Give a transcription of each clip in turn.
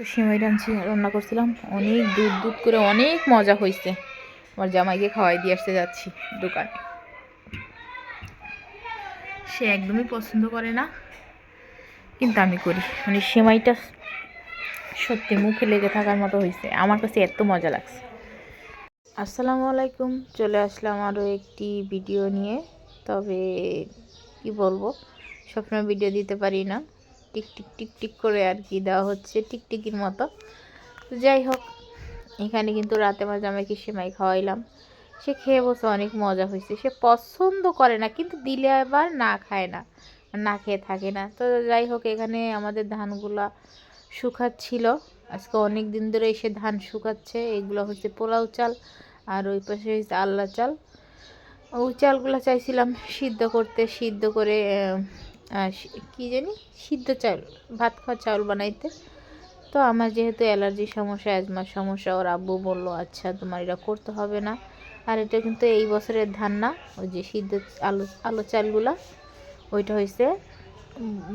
তো সিমাই রাঁধছি রান্না করছিলাম। অনেক দুধ দুধ করে অনেক মজা হয়েছে আমার জামাইকে খাওয়াই দিয়ে আসতে যাচ্ছি দোকানে। সে একদমই পছন্দ করে না, কিন্তু আমি করি। মানে সেমাইটা সত্যি মুখে লেগে থাকার মতো হয়েছে আমার কাছে এত মজা লাগছে। আসসালামু আলাইকুম। চলে আসলাম আরও একটি ভিডিও নিয়ে। তবে কি বলব? সবসময় ভিডিও দিতে পারি না। টিক টিক টিক করে আর কি দেওয়া হচ্ছে টিকটিকির মতো। তো যাই হোক, এখানে কিন্তু রাতে মাঝে আমাকে সেমাই খাওয়াইলাম। সে খেয়ে বসে অনেক মজা হয়েছে। সে পছন্দ করে না, কিন্তু দিলে আবার না খায় না না খেয়ে থাকে না। তো যাই হোক, এখানে আমাদের ধানগুলা শুকাচ্ছিল। আজকে অনেক দিন ধরে এসে ধান শুকাচ্ছে। এগুলো হচ্ছে পোলাও চাল আর ওই পাশে হচ্ছে আল্লা চাল। ওই চালগুলো চাইছিলাম সিদ্ধ করতে, সিদ্ধ করে কি জানি? সিদ্ধ চাল, ভাত খাওয়া চাউল বানাইতে। তো আমার যেহেতু অ্যালার্জির সমস্যা, অ্যাজমার সমস্যা, ওর আব্বু বলল আচ্ছা তোমার এটা করতে হবে না। আর এটা কিন্তু এই বছরের ধান না, ওই যে সিদ্ধ আলু আলু চালগুলা, ওইটা হয়েছে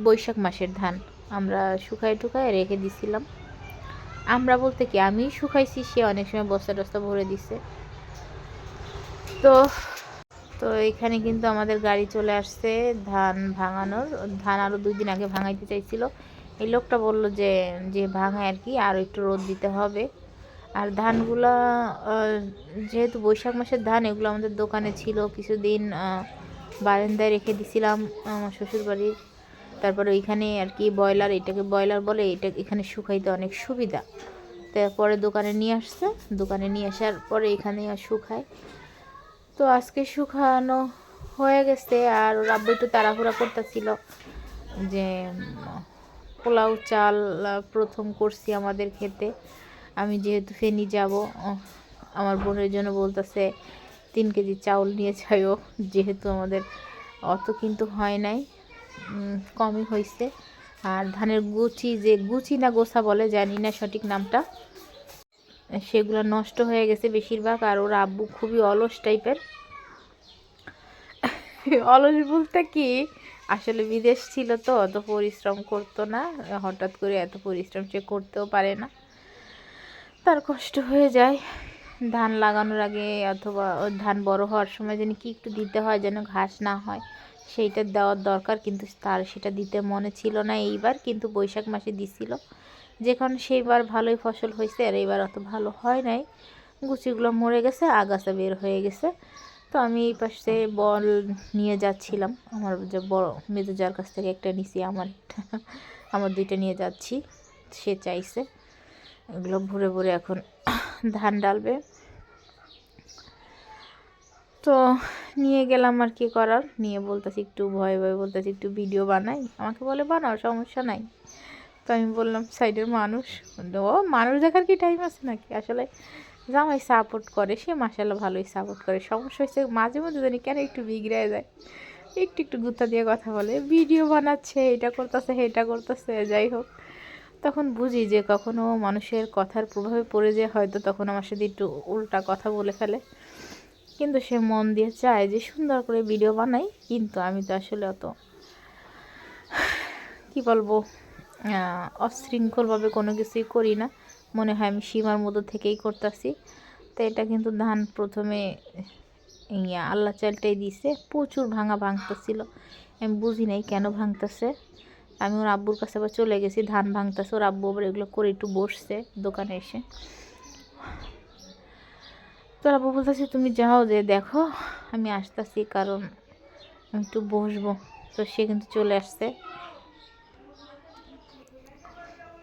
বৈশাখ মাসের ধান। আমরা শুকায় টুকায় রেখে দিছিলাম। আমরা বলতে কি আমি শুকাইছি, সে অনেক সময় বস্তা টস্তা ভরে দিছে। তো তো এখানে কিন্তু আমাদের গাড়ি চলে আসছে ধান ভাঙানোর। ধান আরও দুই দিন আগে ভাঙাইতে চাইছিল। এই লোকটা বলল যে যে ভাঙায় আর কি আরও একটু রোদ দিতে হবে। আর ধানগুলা যেহেতু বৈশাখ মাসের ধান, এগুলো আমাদের দোকানে ছিল কিছুদিন বারান্দায় রেখে দিছিলাম, আমার শ্বশুরবাড়ির। তারপরে ওইখানে আর কি ব্রয়লার, এটাকে ব্রয়লার বলে, এটা এখানে শুকাইতে অনেক সুবিধা। তারপরে দোকানে নিয়ে আসছে। দোকানে নিয়ে আসার পরে এখানে আর শুকায়। তো আজকে শুকানো হয়ে গেছে আর ওর আব্বু একটু তাড়াহুড়া করতেছিল যে পোলাও চাল প্রথম করছি আমাদের খেতে। আমি যেহেতু ফেনি যাব আমার বোনের জন্য বলতেছে, তিন কেজি চাউল নিয়ে যাইও। যেহেতু আমাদের অত কিন্তু হয় নাই কমই হয়েছে আর ধানের গুচি যে, গুচি না গোসা বলে, জানি না সঠিক নামটা। সেগুলো নষ্ট হয়ে গেছে বেশিরভাগ, আর ওর আব্বু খুবই অলস টাইপের। অলস বলতে কি, আসলে বিদেশ ছিল তো, অত পরিশ্রম করতো না, হঠাৎ করে এত পরিশ্রম সে করতেও পারে না। তার কষ্ট হয়ে যায়। ধান লাগানোর আগে অথবা ধান বড় হওয়ার সময় যেন কি একটু দিতে হয় যেন ঘাস না হয়। সেইটা দেওয়ার দরকার, কিন্তু তার সেটা দিতে মনে ছিল না এইবার, কিন্তু বৈশাখ মাসে দিছিল। যেখন সেইবার ভালোই ফসল হয়েছে, আর এইবার অত ভালো হয় নাই। গুচিগুলো মরে গেছে, আগাছা বের হয়ে গেছে। তো আমি এই পাশে বল নিয়ে যাচ্ছিলাম। আমার যে বড় মেজো যার কাছ থেকে একটা নিছি, আমার আমার দুইটা নিয়ে যাচ্ছি, সে চাইছে। এগুলো ভরে ভরে এখন ধান ডালবে। তো নিয়ে গেলাম আর কি করার। নিয়ে বলতেছি একটু ভয়ে ভয়ে বলতেছি, একটু ভিডিও বানাই। আমাকে বলে বানাও, সমস্যা নাই। তো আমি বললাম, সাইডের মানুষ? ও, মানুষ দেখার কি টাইম আছে নাকি? আসলে জামাই সাপোর্ট করে, সে মাসাল্লাহ ভালোই সাপোর্ট করে। সমস্যা হচ্ছে মাঝে মধ্যে জানি কেন একটু বিগড়ে যায়। একটু একটু গুত্তা দিয়ে কথা বলে ভিডিও বানাচ্ছে, এটা করতেছে এটা করতেছে, যাই হোক। তখন বুঝি যে কখনো মানুষের কথার প্রভাবে পড়ে যে হয়তো তখন আমার সাথে একটু উল্টা কথা বলে ফেলে। কিন্তু সে মন দিয়ে চায় যে সুন্দর করে ভিডিও বানাই, কিন্তু আমি তো আসলে অত, কি বলব অশৃঙ্খলভাবে কোনো কিছুই করি না। মনে হয় আমি সীমার মতো থেকেই করতেছি। তো এটা কিন্তু ধান প্রথমে, ইয়া, আল্লাহ চালটাই দিছে। প্রচুর ভাঙা ভাঙতেছিল। আমি বুঝি নাই কেন ভাঙতেছে। আমি ওর আব্বুর কাছে আবার চলে গেছি, ধান ভাঙতেছে। ওর আব্বু আবার এগুলো করে একটু বসছে দোকানে এসে। তোর আব্বু বলতেছে, তুমি যাও যে, দেখো, আমি আসতেছি, কারণ আমি একটু বসবো। তো সে কিন্তু চলে আসছে।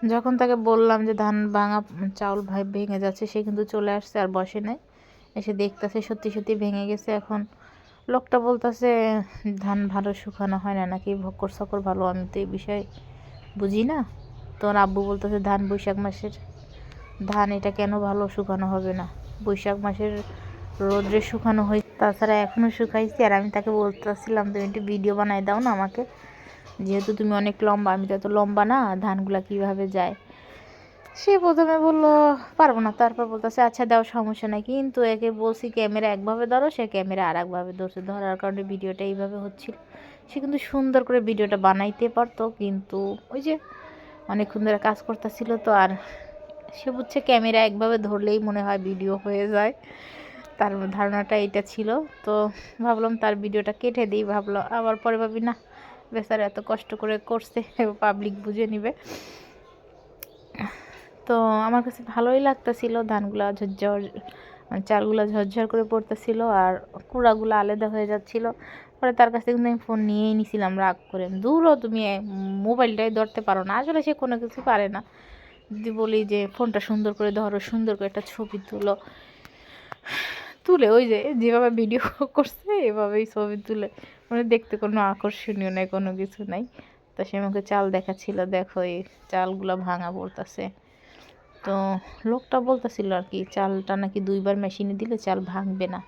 যখন তাকে বললাম যে, ধান ভাঙা চাউল ভাই ভেঙে যাচ্ছে, সে কিন্তু চলে আসছে, আর বসে নাই। এসে দেখতেছে, সত্যি সত্যি ভেঙে গেছে। এখন লোকটা বলতেছে, ধান ভালো শুকানো হয় না নাকি? ভক্কর সকর ভালো? আমি তো এই বিষয়ে বুঝি না। তোর আব্বু বলতেছে, ধান বৈশাখ মাসের ধান, এটা কেন ভালো শুকানো হবে না? বৈশাখ মাসের রোদ্রে শুকানো হয় তাছাড়া এখনও শুকাইছি। আর আমি তাকে বলতেছিলাম, তুমি একটু ভিডিও বানাই দাও না আমাকে। যেহেতু তুমি অনেক লম্বা, আমি তো এত লম্বা না, ধানগুলা কীভাবে যায়? সে প্রথমে বলল, পারব না। তারপর বলতেছে আচ্ছা দাও, সমস্যা নাই। কিন্তু একে বলছি, ক্যামেরা একভাবে ধরো, সে ক্যামেরা আর একভাবে ধরছে। ধরার কারণে ভিডিওটা এইভাবে হচ্ছিল। সে কিন্তু সুন্দর করে ভিডিওটা বানাইতে পারতো, কিন্তু ওই যে অনেকক্ষণ ধরে কাজ করতেছিল তো, আর সে বুঝছে ক্যামেরা একভাবে ধরলেই মনে হয় ভিডিও হয়ে যায়। তার ধারণাটা এটা ছিল। তো ভাবলাম তার ভিডিওটা কেটে দিই। ভাবলাম, আবার পরে ভাবি, না, বেচারা এত কষ্ট করে করছে পাবলিক বুঝে নিবে। তো আমার কাছে ভালোই লাগতেছিল। ধানগুলা ঝরঝর মানে চালগুলো ঝরঝর করে পড়তেছিল আর কুড়াগুলো আলাদা হয়ে যাচ্ছিল। পরে তার কাছ থেকে কিন্তু আমি ফোন নিয়েই নিছিলাম, রাগ করে, দূরও তুমি মোবাইলটাই ধরতে পারো না। আসলে সে কোনো কিছু পারে না। যদি বলি যে ফোনটা সুন্দর করে ধরো, সুন্দর করে একটা ছবি তুলো। তুলে ওই যে যেভাবে ভিডিও করছে, এভাবেই ছবি তুলে। মানে দেখতে কোনো আকর্ষণীয় নাই, কোনো কিছু নাই। তো সে আমাকে চাল দেখাচ্ছিল, দেখো এই চালগুলো ভাঙা পড়তেছে। তো লোকটা বলতেছিল আর কি, চালটা নাকি দুইবার মেশিনে দিলে চাল ভাঙবে না।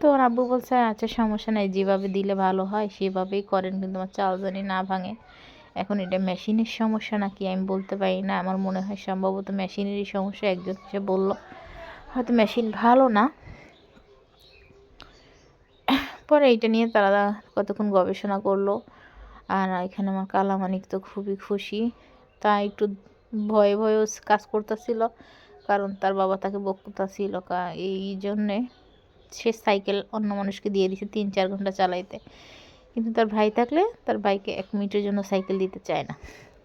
তো ওর আব্বু বলছে আচ্ছা সমস্যা নেই, যেভাবে দিলে ভালো হয়, সেভাবেই করেন, কিন্তু আমার চাল জানি না ভাঙে। এখন এটা মেশিনের সমস্যা নাকি আমি বলতে পারি না। আমার মনে হয় সম্ভবত মেশিনেরই সমস্যা, একজন এসে বলল, হয়তো মেশিন ভালো না। পরে এইটা নিয়ে তারা কতক্ষণ গবেষণা করল। আর এখানে আমার কালামানিক তো খুবই খুশি। তা একটু ভয়ে ভয়েও কাজ করতেছিল, কারণ তার বাবা তাকে বকতেছিল এই জন্যে সে সাইকেল অন্য মানুষকে দিয়ে দিছে তিন চার ঘণ্টা চালাইতে। কিন্তু তার ভাই থাকলে তার ভাইকে এক মিনিটের জন্য সাইকেল দিতে চায় না।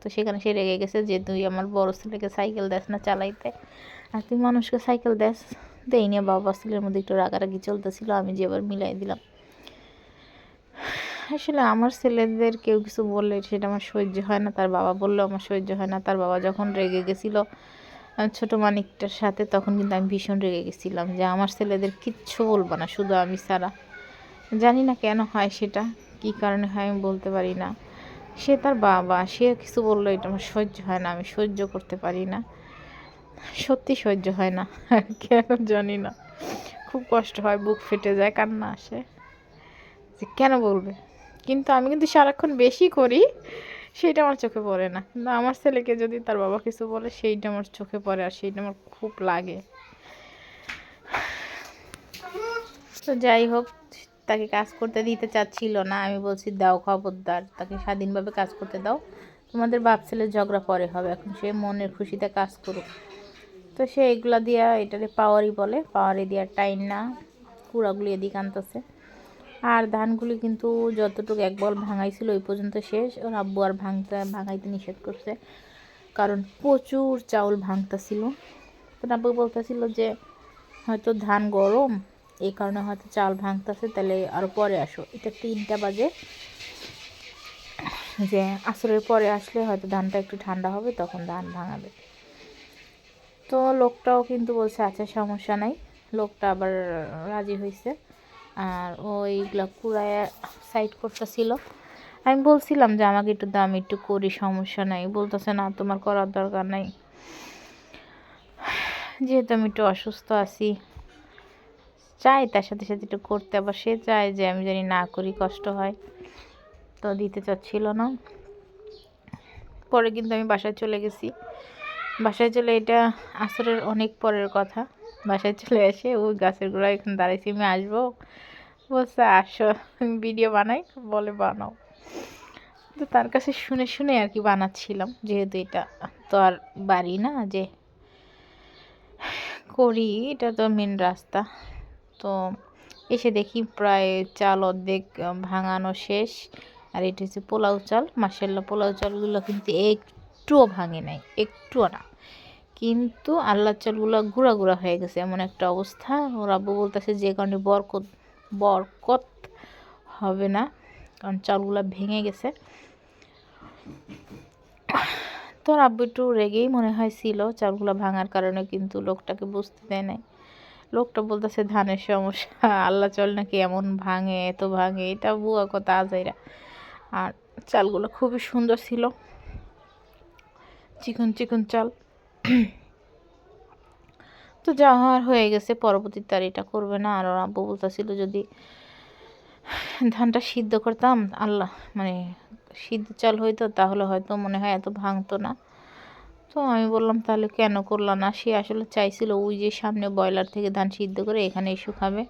তো সেখানে সে রেগে গেছে যে, তুই আমার বড় ছেলেকে সাইকেল দেস না চালাইতে। আর তুই মানুষকে সাইকেল দেস? দেই নিয়ে বাবা ছেলের মধ্যে একটু রাগারাগি চলতেছিল, আমি যে এবার মিলাই দিলাম। আসলে আমার ছেলেদের কেউ কিছু বললে সেটা আমার সহ্য হয় না, তার বাবা বললেও আমার সহ্য হয় না। তার বাবা যখন রেগে গেছিল ছোট মানিকটার সাথে, তখন কিন্তু আমি ভীষণ রেগে গেছিলাম যে, আমার ছেলেদের কিচ্ছু বলব না, শুধু আমি ছাড়া। জানি না কেন হয় সেটা। কি কারণে হয় আমি বলতে পারি না। সে তার বাবা, সে কিছু বলল, এটা আমার সহ্য হয় না, আমি সহ্য করতে পারি না। সত্যি সহ্য হয় না কেন জানি না। খুব কষ্ট হয়, বুক ফেটে যায়, কান্না আসে। যে কেন বলবে? কিন্তু আমি কিন্তু সারাক্ষণ বেশি করি, সেইটা আমার চোখে পড়ে না। কিন্তু আমার ছেলেকে যদি তার বাবা কিছু বলে, সেইটা আমার চোখে পড়ে আর সেইটা আমার খুব লাগে। তো যাই হোক তাকে কাজ করতে দিতে চাচ্ছিল না। আমি বলছি, দাও খবরদার, তাকে স্বাধীনভাবে কাজ করতে দাও। তোমাদের বাপ ছেলে ঝগড়া পরে হবে, এখন সে মনের খুশিতে কাজ করুক। তো সে এগুলা দিয়া এটারে পাওয়ারই বলে। পাওয়ারি দেওয়ার টাইম না, কুড়াগুলি এদিকে আনতেছে। আর ধানগুলি কিন্তু যতটুকু এক বল ভাঙাইছিল ওই পর্যন্ত শেষ। ওর আব্বু আর ভাঙতে, ভাঙাইতে নিষেধ করছে। কারণ প্রচুর চাউল ভাঙতেছিল। তো আব্বু বলতেছিল যে, হয়তো ধান গরম এই কারণে হয়তো চাল ভাঙতেছে, তাহলে আর পরে আসো। এটা তিনটা বাজে। যে আসরের পরে আসলে হয়তো ধানটা একটু ঠান্ডা হবে, তখন ধান ভাঙাবে। তো লোকটাও কিন্তু বলছে আচ্ছা সমস্যা নাই। লোকটা আবার রাজি হয়েছে আর ওইগুলো কুড়ায় সাইড করতেছিল। আমি বলছিলাম যে, আমাকে একটু দাম একটু করি, সমস্যা নাই। বলতেছে, না, তোমার করার দরকার নাই। যেহেতু আমি একটু অসুস্থ আছি চাই তার সাথে সাথে একটু করতে, আবার সে চায় যে আমি জানি না করি, কষ্ট হয়। তো দিতে চাচ্ছিল না। পরে কিন্তু আমি বাসায় চলে গেছি। বাসায় চলে, এটা আসরের অনেক পরের কথা। বাসায় চলে এসে, ওই গাছের গোড়ায় এখন দাঁড়াইছি, আমি আসব। বলছে, আসো, ভিডিও বানাই। বলে, বানাও। তো তার কাছে শুনে শুনে আর কি বানাচ্ছিলাম, যেহেতু এটা তো আর বাড়ি না, যে করি, এটা তো মেন রাস্তা। তো এসে দেখি প্রায় চাল অর্ধেক ভাঙানো শেষ। আর এটা হচ্ছে পোলাও চাল। মাসাল্লাহ পোলাও চালগুলো কিন্তু একটুও ভাঙে নাই, একটুও না। কিন্তু আল্লাহ চালগুলো গুঁড়া গুঁড়া হয়ে গেছে, এমন একটা অবস্থা। ওর আব্বু বলতেছে যে কারণে বরকত বরকত হবে না, কারণ চালগুলো ভেঙে গেছে। তোর আব্বু একটু রেগেই মনে হয় ছিল চালগুলো ভাঙার কারণে, কিন্তু লোকটাকে বুঝতে দেয় নাই। লোকটা বলতেছে, ধানের সমস্যা, আল্লাহ চল নাকি এমন ভাঙে, এত ভাঙে, এটা বুয়া কথা আজাইরা। আর চালগুলো খুবই সুন্দর ছিল। চিকন চিকন চাল। তো যা হওয়ার হয়ে গেছে, পরবর্তীতে আর এটা করবে না। আর আব্বু বলতেছিল যদি ধানটা সিদ্ধ করতাম, আল্লাহ মানে সিদ্ধ চাল হইতো, তাহলে হয়তো মনে হয় এত ভাঙতো না। তো আমি বললাম, তাহলে কেন করলাম না? সে আসলে চাইছিল ওই যে সামনে ব্রয়লার থেকে ধান সিদ্ধ করে এখানে খাবে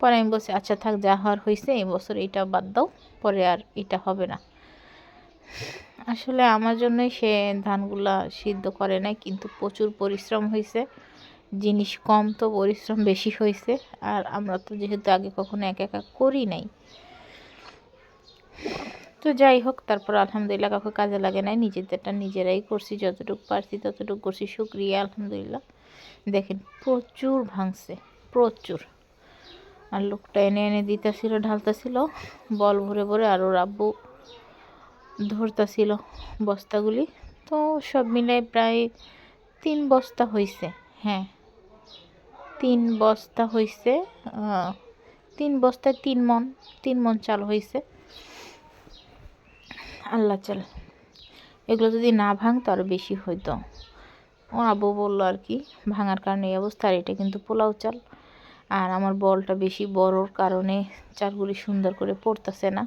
পরে আমি বলছি আচ্ছা থাক, যা হওয়ার হয়েছে এই বছর এটা বাদ দাও, পরে আর এটা হবে না। আসলে আমার জন্যই সে ধানগুলা সিদ্ধ করে নাই, কিন্তু প্রচুর পরিশ্রম হয়েছে জিনিস কম তো, পরিশ্রম বেশি হয়েছে আর আমরা তো যেহেতু আগে কখনো একা একা করি নাই। তো যাই হোক, তারপর আলহামদুলিল্লাহ কাউকে কাজে লাগে নাই। নিজেদেরটা নিজেরাই করছি, যতটুকু পারছি ততটুকু করছি। শুক্রিয়া, আলহামদুলিল্লাহ। দেখেন, প্রচুর ভাঙছে, প্রচুর। আর লোকটা এনে এনে দিতেছিল, ঢালতেছিল, বল ভরে ভরে, আর ওর আব্বু ধরতেছিল বস্তাগুলি। তো সব মিলাই প্রায় তিন বস্তা হয়েছে হ্যাঁ। তিন বস্তা হয়েছে তিন বস্তায় তিন মন তিন মন চাল হয়েছে আল্লাহ চাল। এগুলো যদি না ভাঙতো আরও বেশি হইতো। ও আবু বলল আর কি, ভাঙার কারণে এই অবস্থা, আর এটা কিন্তু পোলাও চাল। আর আমার বলটা বেশি বড়োর কারণে চালগুলি সুন্দর করে পড়তেছে না।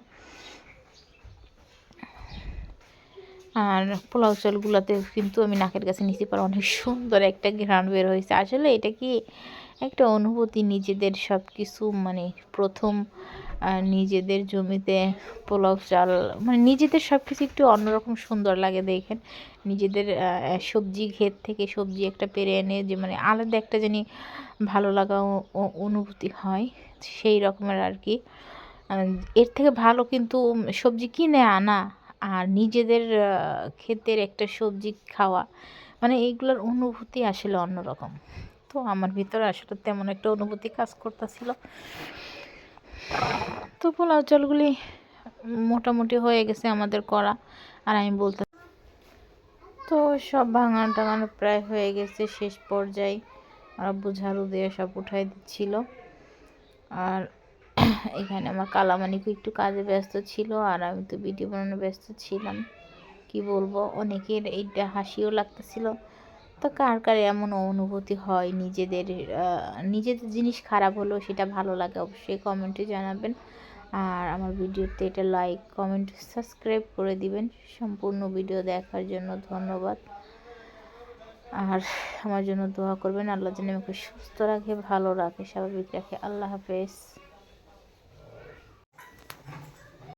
আর পোলাও চালগুলোতে কিন্তু আমি নাকের কাছে নিচে পার অনেক সুন্দর একটা ঘ্রাণ বের হয়েছে। আসলে এটা কি একটা অনুভূতি নিজেদের সব কিছু মানে প্রথম নিজেদের জমিতে পোলাও চাল মানে নিজেদের সব কিছু একটু অন্যরকম সুন্দর লাগে দেখেন। নিজেদের সবজি ক্ষেত থেকে সবজি একটা পেরে এনে যে মানে আলাদা একটা জানি ভালো লাগা অনুভূতি হয় সেই রকমের আর কি। এর থেকে ভালো কিন্তু সবজি কিনে আনা আর নিজেদের ক্ষেতের একটা সবজি খাওয়া মানে এইগুলোর অনুভূতি আসলে অন্যরকম। তো আমার ভিতরে আসলে তেমন একটা অনুভূতি কাজ করতেছিল। তো পোলাও চালগুলি মোটামুটি হয়ে গেছে আমাদের করা, আর আমি বলতে তো সব ভাঙান টাঙানো প্রায় হয়ে গেছে শেষ পর্যায়ে। আব্বু ঝাড়ু দিয়ে সব উঠাই দিচ্ছিল। আর এখানে আমার কালামানিকও একটু কাজে ব্যস্ত ছিল, আর আমি তো ভিডিও বানানো ব্যস্ত ছিলাম। কি বলব? অনেকের এইটা হাসিও লাগতেছিল। তো কার কার এমন অনুভূতি হয় নিজেদের নিজেদের জিনিস খারাপ হলেও সেটা ভালো লাগে অবশ্যই কমেন্টে জানাবেন। আর আমার ভিডিওতে এটা লাইক কমেন্ট সাবস্ক্রাইব করে দিবেন। সম্পূর্ণ ভিডিও দেখার জন্য ধন্যবাদ। আর আমার জন্য দোয়া করবেন, আল্লাহ যেন আমাকে সুস্থ রাখে, ভালো রাখে, স্বাভাবিক রাখে। আল্লাহ হাফেজ।